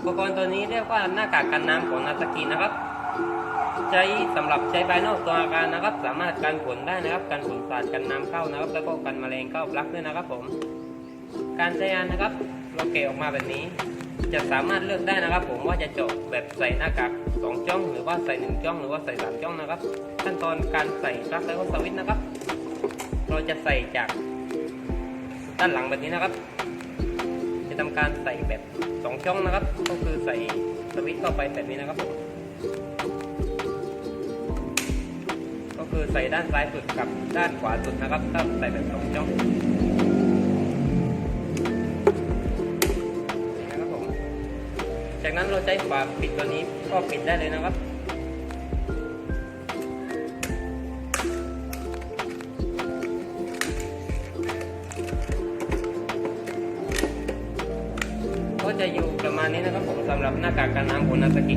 อุปกรณ์ตัวนี้เรียกว่าหน้ากากกันน้ำของนาซากินะครับ ใช้สำหรับใช้ภายนอกตัวอาคารนะครับ สามารถกันฝนได้นะครับ กันฝนสาดกันน้ำเข้านะครับ แล้วก็กันแมลงเข้าปลั๊กด้วยนะครับผม การใช้งานนะครับเราเกะออกมาแบบนี้ จะสามารถเลือกได้นะครับ ผมว่าจะเจาะแบบใส่หน้ากากสองจ้อง หรือว่าใส่หนึ่งจ้อง หรือว่าใส่สามจ้องนะครับ ขั้นตอนการใส่ปลั๊กแล้วก็สวิตช์นะครับ เราจะใส่จากด้านหลังแบบนี้นะครับ จะทำการใส่แบบ ช่องนะครับ ก็คือใส่สวิตช์เข้าไปแบบนี้นะครับ ก็คือใส่ด้านซ้ายสุดกับด้านขวาสุดนะครับถ้าใส่แบบสองช่องนะครับผมจากนั้นเราใช้ฝาปิดตัวนี้ก็ปิดได้เลยนะครับ ก็จะอยู่ประมาณนี้นะครับผมสำหรับหน้ากากกันน้ำของนาสกิ